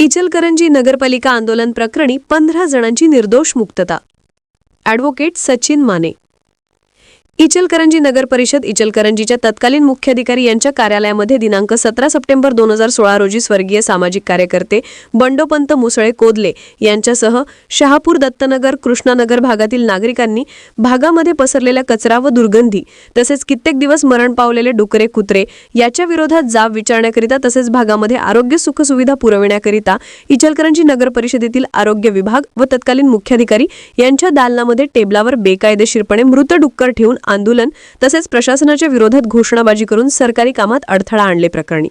इचलकरंजी नगरपालिका आंदोलन प्रकरणी पंधरा जणांची निर्दोष मुक्तता. ॲडव्होकेट सचिन माने. इचलकरंजी नगर परिषद इचलकरंजीच्या तत्कालीन मुख्याधिकारी यांच्या कार्यालयामध्ये दिनांक सतरा सप्टेंबर दोन हजार सोळा रोजी स्वर्गीय सामाजिक कार्यकर्ते बंडोपंत मुसळे कोदले यांच्यासह शहापूर दत्तनगर कृष्णानगर भागातील नागरिकांनी भागामध्ये पसरलेला कचरा व दुर्गंधी तसेच कित्येक दिवस मरण पावलेले डुकरे कुत्रे याच्या विरोधात जाब विचारण्याकरिता तसेच भागामध्ये आरोग्य सुखसुविधा पुरविण्याकरिता इचलकरंजी नगर परिषदेतील आरोग्य विभाग व तत्कालीन मुख्याधिकारी यांच्या दालनामध्ये टेबलावर बेकायदेशीरपणे मृत डुक्कर ठेवून आंदोलन तसेच प्रशासनाच्या विरोधात घोषणाबाजी करून सरकारी कामात अडथळा आणले प्रकरणी.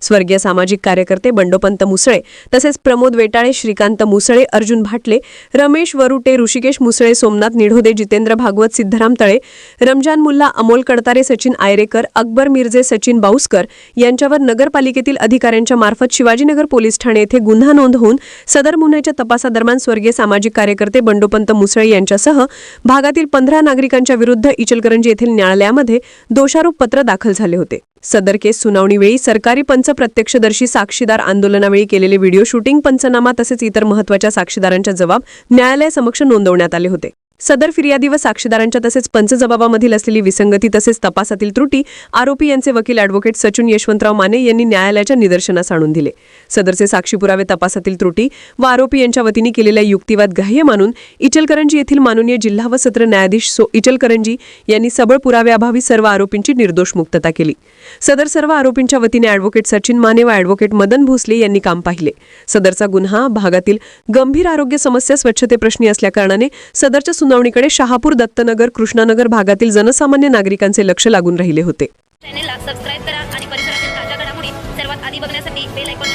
स्वर्गीय सामाजिक कार्यकर्ते बंडोपंत मुसळे तसेच प्रमोद वेटाळे श्रीकांत मुसळे अर्जुन भाटले रमेश वरुटे ऋषिकेश मुसळे सोमनाथ निढोदे जितेंद्र भागवत सिद्धराम तळे रमजान मुल्ला अमोल कडतारे सचिन आयरेकर अकबर मिर्जे सचिन बाऊसकर यांच्यावर नगरपालिकेतील अधिकाऱ्यांच्या मार्फत शिवाजीनगर पोलीस ठाणे येथे गुन्हा नोंद होऊन सदर गुन्ह्याच्या तपासादरम्यान स्वर्गीय सामाजिक कार्यकर्ते बंडोपंत मुसळे यांच्यासह भागातील पंधरा नागरिकांच्या विरुद्ध इचलकरंजी येथील न्यायालयामध्ये दोषारोप पत्र दाखल झाले होते. सदर केस सुनावणीवेळी सरकारी पंच प्रत्यक्षदर्शी साक्षीदार आंदोलनावेळी केलेले व्हिडिओ शूटिंग पंचनामा तसेच इतर महत्त्वाच्या साक्षीदारांच्या जबाब न्यायालयासमक्ष नोंदवण्यात आले होते. सदर फिर्यादी व साक्षीदारांच्या तसेच पंच जबाबामधील असलेली विसंगती तसेच तपासातील त्रुटी आरोपी यांचे वकील अॅडव्होकेट सचिन यशवंतराव माने यांनी न्यायालयाच्या निदर्शनास आणून दिले. सदरचे साक्षी पुरावे तपासातील त्रुटी व आरोपी यांच्या वतीने केलेला युक्तिवाद ग्राह्य मानून इचलकरंजी येथील माननीय जिल्हा व सत्र न्यायाधीश सो इचलकरंजी यांनी सबळ पुराव्याअभावी सर्व आरोपींची निर्दोष मुक्तता केली. सदर सर्व आरोपींच्या वतीने अॅडव्होकेट सचिन माने व अॅडव्होकेट मदन भोसले यांनी काम पाहिले. सदरचा गुन्हा भागातील गंभीर आरोग्य समस्या स्वच्छते प्रश्नी असल्याकारणाने सदरच्या सुनावणीकडे शहापूर दत्तनगर कृष्णानगर भागातील जनसामान्य नागरिकांचे लक्ष लागून राहिले होते. चॅनेलला सबस्क्राईब करा आणि परिसरातील ताज्या घडामोडी सर्वात आधी बघण्यासाठी बेल ऐकून